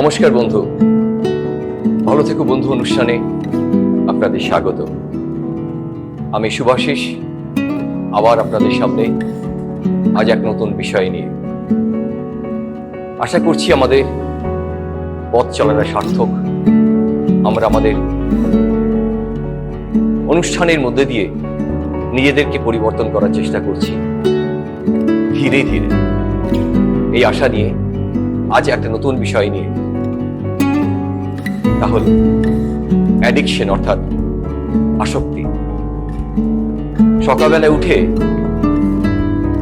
নমস্কার বন্ধু। ভালো থেকো বন্ধু অনুষ্ঠানে। আপনাদের স্বাগত। আমি সুভাশিস আবার আপনাদের সামনে আজ এক নতুন বিষয় নিয়ে। আশা করছি আমাদের পথ চলাটা সার্থক। আমরা আমাদের অনুষ্ঠানের মধ্যে দিয়ে নিজেদেরকে পরিবর্তন করার চেষ্টা করছি। ধীরে ধীরে। এই আশা নিয়ে আজ একটা নতুন বিষয় নিয়ে। তাহলে অ্যাডিকশন অর্থাৎ আসক্তি। সকালবেলায় উঠে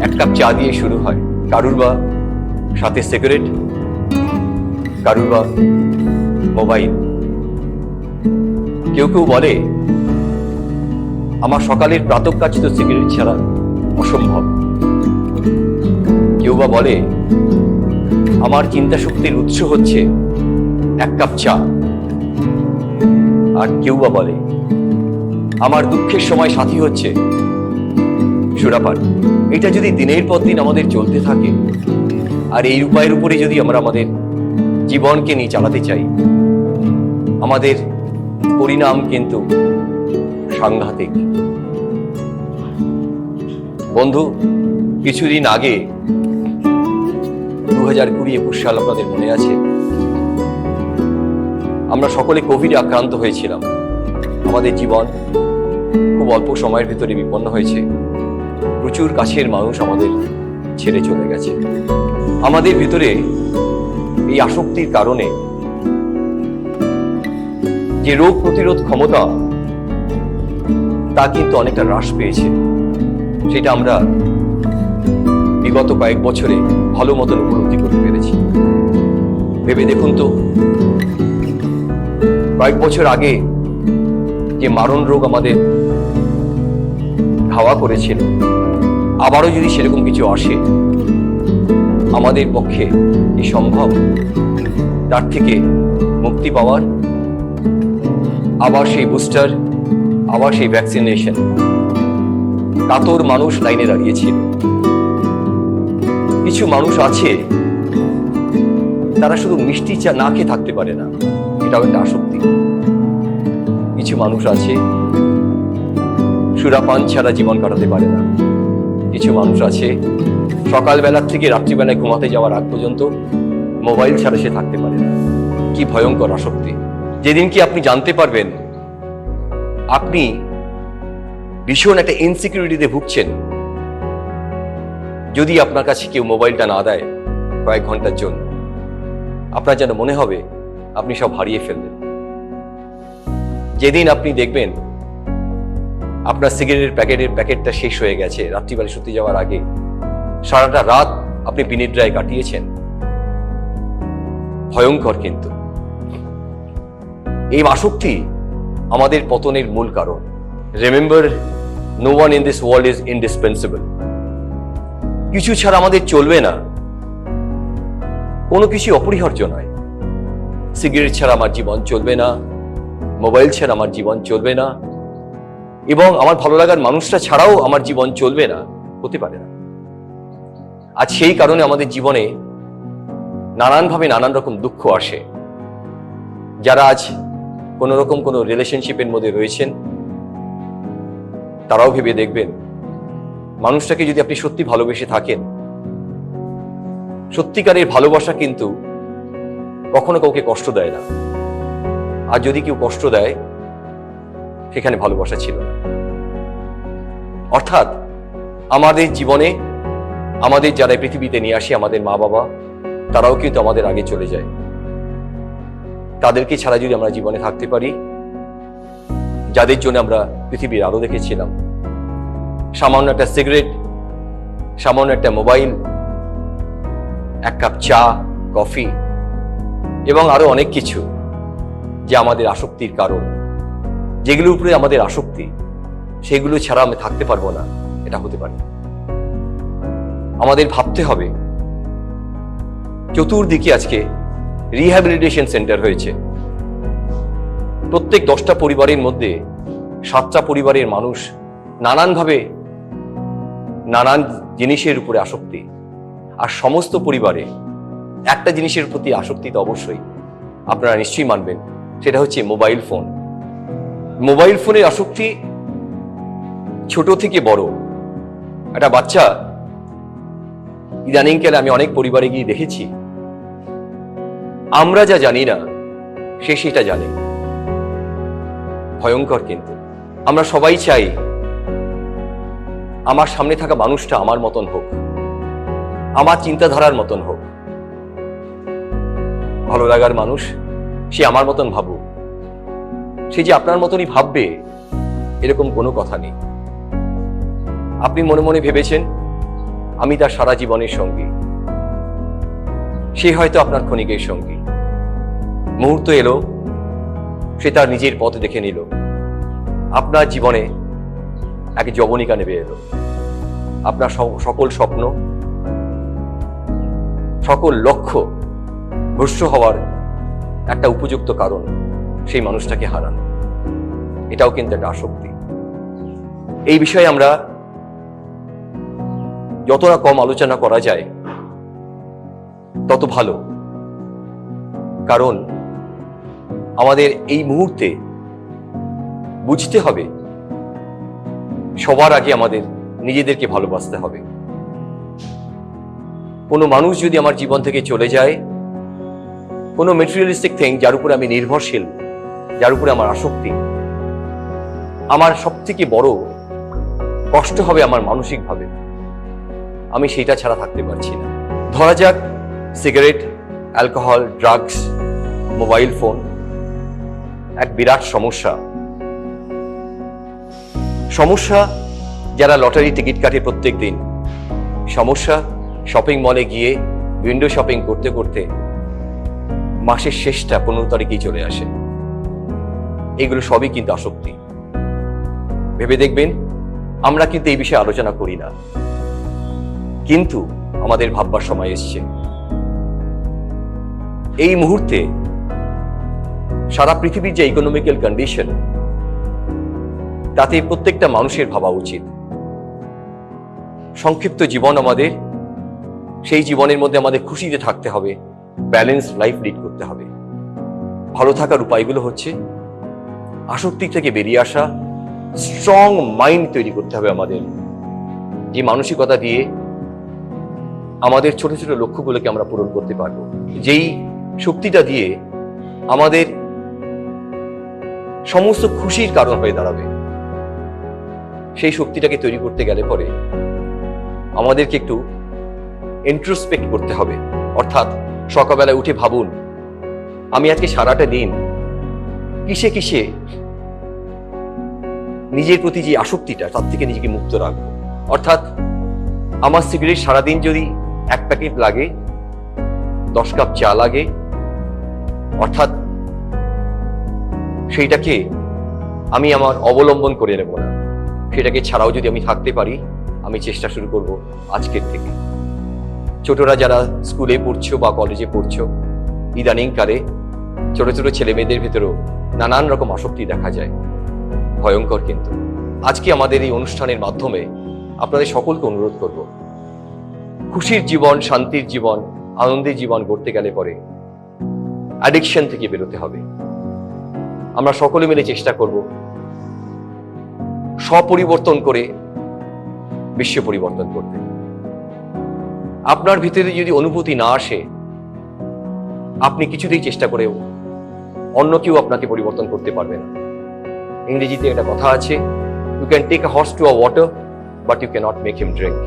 এক কাপ চা দিয়ে শুরু হয়। কারুর বা সাথে সিগারেট, কারুর বা মোবাইল। কেউ কেউ বলে, আমার সকালের প্রাতক কাজ তো সিগারেট ছাড়া অসম্ভব। কেউ বা বলে আমার চিন্তা শক্তির উৎস হচ্ছে এক কাপ চা। আর কেউ বা বলে, আমার দুঃখের সময় সাথী হচ্ছে। সুরাপান, এটা যদি দিনের পর দিন আমাদের চলতে থাকে, আর এই উপায়ের উপরে যদি আমরা আমাদের জীবনকে নিয়ে চালাতে চাই, আমাদের পরিণাম কিন্তু সাংঘাতিক। বন্ধু, কিছুদিন আগে হাজার কুড়ি একুশ সাল আপনাদের মনে আছে? আমরা সকলে কোভিডে আক্রান্ত হয়েছিলাম। আমাদের জীবন খুব অল্প সময়ের ভিতরে বিপন্ন হয়েছে। প্রচুর কাছের মানুষ আমাদের ছেড়ে চলে গেছে। আমাদের ভিতরে এই আসক্তির কারণে যে রোগ প্রতিরোধ ক্ষমতা, তা কিন্তু অনেকটা হ্রাস পেয়েছে। সেটা আমরা বিগত কয়েক বছরে ভালো মতন উপলব্ধি করতে পেরেছি। ভেবে দেখুন তো, কয়েক বছর আগে যে মারণ রোগ আমাদের ধাওয়া করেছিল, আবারও যদি সেরকম কিছু আসে, আমাদের পক্ষে কি সম্ভব? তার থেকে মুক্তি পাওয়ার আবার সেই বুস্টার, আবার সেই ভ্যাকসিনেশন কাতর মানুষ লাইনে দাঁড়িয়েছিল। কিছু মানুষ আছে, তারা শুধু মিষ্টি চা না খেয়ে থাকতে পারে না। এটাও একটা আসক্তি। কিছু মানুষ আছে, সুরাপান ছাড়া জীবন কাটাতে পারে না। কিছু মানুষ আছে, সকালবেলার থেকে রাত্রিবেলায় ঘুমাতে যাওয়ার আগ পর্যন্ত মোবাইল ছাড়া সে থাকতে পারে না। কি ভয়ঙ্কর আসক্তি। যেদিন কি আপনি জানতে পারবেন, আপনি ভীষণ একটা ইনসিকিউরিটিতে ভুগছেন। যদি আপনার কাছে কেউ মোবাইলটা না দেয় কয়েক ঘণ্টার জন্য, আপনার যেন মনে হবে আপনি সব হারিয়ে ফেললেন। যেদিন আপনি দেখবেন আপনার সিগারেটের প্যাকেটের প্যাকেটটা শেষ হয়ে গেছে, রাত্রিবেলা শুতে যাওয়ার আগে সারাটা রাত আপনি বিনিদ্রায় কাটিয়েছেন। ভয়ঙ্কর কিন্তু। এই আসক্তি আমাদের পতনের মূল কারণ। Remember no one in this world is indispensable কিছু ছাড়া আমাদের চলবে না। কোনো কিছু অপরিহার্য নয়। সিগারেট ছাড়া আমার জীবন চলবে না। মোবাইল ছাড়া আমার জীবন চলবে না। এবং আমার ভালো লাগার মানুষটা ছাড়াও আমার জীবন চলবে না, হতে পারে না। আজ সেই কারণে আমাদের জীবনে নানানভাবে নানান রকম দুঃখ আসে। যারা আজ কোনো রকম কোনো রিলেশনশিপের মধ্যে রয়েছেন, তারাও ভেবে দেখবেন মানুষটাকে যদি আপনি সত্যি ভালোবেসে থাকেন, সত্যিকারের ভালোবাসা কিন্তু কখনো কাউকে কষ্ট দেয় না। আর যদি কেউ কষ্ট দেয়, সেখানে ভালোবাসা ছিল না। অর্থাৎ আমাদের জীবনে, আমাদের যারা পৃথিবীতে নিয়ে আসে, আমাদের মা বাবা তারাও কিন্তু আমাদের আগে চলে যায়। তাদেরকে ছাড়া যদি আমরা জীবনে থাকতে পারি, যাদের জন্য আমরা পৃথিবীর আলো দেখেছিলাম সামান্য একটা সিগারেট, সামান্য একটা মোবাইল, এক কাপ চা, কফি এবং আরও অনেক কিছু যে আমাদের আসক্তির কারণ। যেগুলোর উপরে আমাদের আসক্তি, সেগুলো ছাড়া আমি থাকতে পারব না, এটা হতে পারে। আমাদের ভাবতে হবে, চতুর্দিকে আজকে রিহ্যাবিলিটেশন সেন্টার হয়েছে। প্রত্যেক দশটা পরিবারের মধ্যে সাতটা পরিবারের মানুষ নানানভাবে নানান জিনিসের উপরে আসক্তি। আর সমস্ত পরিবারে একটা জিনিসের প্রতি আসক্তি তো অবশ্যই। আপনারা নিশ্চয়ই মানবেন, সেটা হচ্ছে মোবাইল ফোন। মোবাইল ফোনের আসক্তি ছোট থেকে বড়। একটা বাচ্চা ইদানিংকালে আমি অনেক পরিবারে গিয়ে দেখেছি। আমরা যা জানি না, সে সেটা জানে। ভয়ঙ্কর কিন্তু। আমরা সবাই চাই আমার সামনে থাকা মানুষটা আমার মতন হোক। আমার চিন্তাধারার মতন হোক। ভালো লাগার মানুষ সে আমার মতন ভাবুক। সে যে আপনার মতনই ভাববে, এরকম কোনো কথা নেই। আপনি মনে মনে ভেবেছেন, আমি তার সারা জীবনের সঙ্গী। সে হয়তো আপনার ক্ষণিকের সঙ্গী। মুহূর্ত এলো, সে তার নিজের পথ দেখে নিল। আপনার জীবনে এক যবনিকা নেবে এলো? আপনার সকল স্বপ্ন, সকল লক্ষ্য ভস্য হওয়ার একটা উপযুক্ত কারণ সেই মানুষটাকে হারানো। এটাও কিন্তু একটা আসক্তি। এই বিষয়ে আমরা যত না কম আলোচনা করা যায়, তত ভালো। কারণ আমাদের এই মুহূর্তে বুঝতে হবে সবার আগে আমাদের নিজেদেরকে ভালোবাসতে হবে। কোনো মানুষ যদি আমার জীবন থেকে চলে যায়, কোনো মেটেরিয়ালিস্টিক থিং যার উপরে আমি নির্ভরশীল, যার উপরে আমার আসক্তি, আমার সব থেকে বড় কষ্ট হবে আমার মানসিকভাবে। আমি সেটা ছাড়া থাকতে পারছি না। ধরা যাক, cigarette, alcohol, drugs, mobile phone, এক বিরাট সমস্যা। সমস্যা, যারা লটারি টিকিট কাটে প্রত্যেক দিন। সমস্যা শপিং মলে গিয়ে উইন্ডো শপিং করতে করতে মাসের শেষটা পনেরো তারিখেই চলে আসে। এগুলো সবই কিন্তু আসক্তি। ভেবে দেখবেন, আমরা কিন্তু এই বিষয়ে আলোচনা করি না। কিন্তু আমাদের ভাববার সময় এসছে। এই মুহূর্তে সারা পৃথিবীর যে ইকোনমিক্যাল কন্ডিশন তাতে প্রত্যেকটা মানুষের ভাবা উচিত। সংক্ষিপ্ত জীবন আমাদের, সেই জীবনের মধ্যে আমাদের খুশিতে থাকতে হবে ব্যালেন্স লাইফ লিড করতে হবে। ভালো থাকার উপায়গুলো হচ্ছে, আসক্তি থেকে বেরিয়ে আসা স্ট্রং মাইন্ড তৈরি করতে হবে আমাদের। যে মানসিকতা দিয়ে আমাদের ছোট ছোট লক্ষ্যগুলোকে আমরা পূরণ করতে পারব। যেই শক্তিটা দিয়ে আমাদের সমস্ত খুশির কারণ হয়ে দাঁড়াবে। সেই শক্তিটাকে তৈরি করতে গেলে পরে আমাদেরকে একটু ইন্ট্রোস্পেক্ট করতে হবে। অর্থাৎ সকালবেলায় উঠে ভাবুন, আমি আজকে সারাটা দিন কিসে কিসে নিজের প্রতি যে আসক্তিটা, তার থেকে নিজেকে মুক্ত রাখব। অর্থাৎ আমার সিগারেট সারাদিন যদি এক প্যাকেট লাগে, দশ কাপ চা লাগে, অর্থাৎ সেইটাকে আমি আমার অবলম্বন করে নেব না। সেটাকে ছাড়াও যদি আমি থাকতে পারি, আমি চেষ্টা শুরু করব আজকের থেকে। ছোটরা যারা স্কুলে পড়ছো বা কলেজে পড়ছো, ইদানিং কালে ছোট ছোট ছেলে মেয়েদের ভেতরেও নানান রকম আসক্তি দেখা যায়। ভয়ঙ্কর কিন্তু। আজকে আমাদের এই অনুষ্ঠানের মাধ্যমে আপনাদের সকলকে অনুরোধ করব, খুশির জীবন, শান্তির জীবন, আনন্দের জীবন গড়তে গেলে পরে অ্যাডিকশন থেকে বেরোতে হবে। আমরা সকলে মিলে চেষ্টা করব স্বপরিবর্তন করে বিশ্ব পরিবর্তন করতে। আপনার ভিতরে যদি অনুভূতি না আসে, আপনি কিছুতেই চেষ্টা করেও অন্য কেউ আপনাকে পরিবর্তন করতে পারবে না। ইংরেজিতে একটা কথা আছে you can take a horse to a water but you cannot make him drink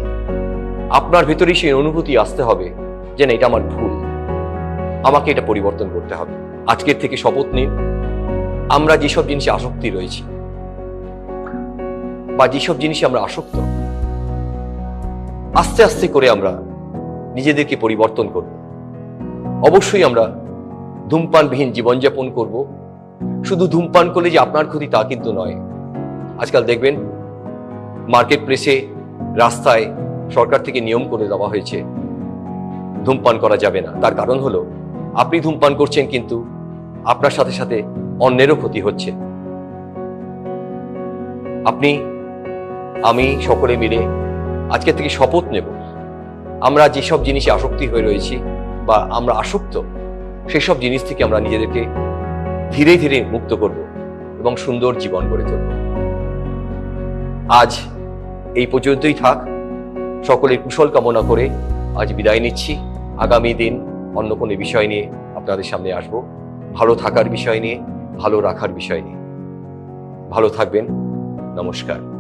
আপনার ভিতরেই সেই অনুভূতি আসতে হবে যে না, এটা আমার ভুল। আমাকে এটা পরিবর্তন করতে হবে। আজকের থেকে শপথ নিন। আমরা যেসব জিনিসে আসক্তি রয়েছি বা যেসব জিনিসে আমরা আসক্ত, আস্তে আস্তে করে আমরা নিজেদেরকে পরিবর্তন করব। অবশ্যই আমরা ধূমপানবিহীন জীবনযাপন করব। শুধু ধূমপান করলে যে আপনার ক্ষতি তা কিন্তু নয়। আজকাল দেখবেন মার্কেট প্লেসে রাস্তায় সরকার থেকে নিয়ম করে দেওয়া হয়েছে, ধূমপান করা যাবে না। তার কারণ হলো, আপনি ধূমপান করছেন কিন্তু আপনার সাথে সাথে অন্যেরও ক্ষতি হচ্ছে। আপনি আমি সকলে মিলে আজকে থেকে শপথ নেব। আমরা যেসব জিনিসে আসক্তি হয়ে রয়েছি বা আমরা আসক্ত, সেসব জিনিস থেকে আমরা নিজেদেরকে ধীরে ধীরে মুক্ত করব এবং সুন্দর জীবন গড়ে তুলব। আজ এই পর্যন্তই থাক। সকলের কুশল কামনা করে আজ বিদায় নিচ্ছি। আগামী দিন অন্য কোনো বিষয় নিয়ে আপনাদের সামনে আসব। ভালো থাকার বিষয় নিয়ে, ভালো রাখার বিষয় নিয়ে। ভালো থাকবেন। নমস্কার।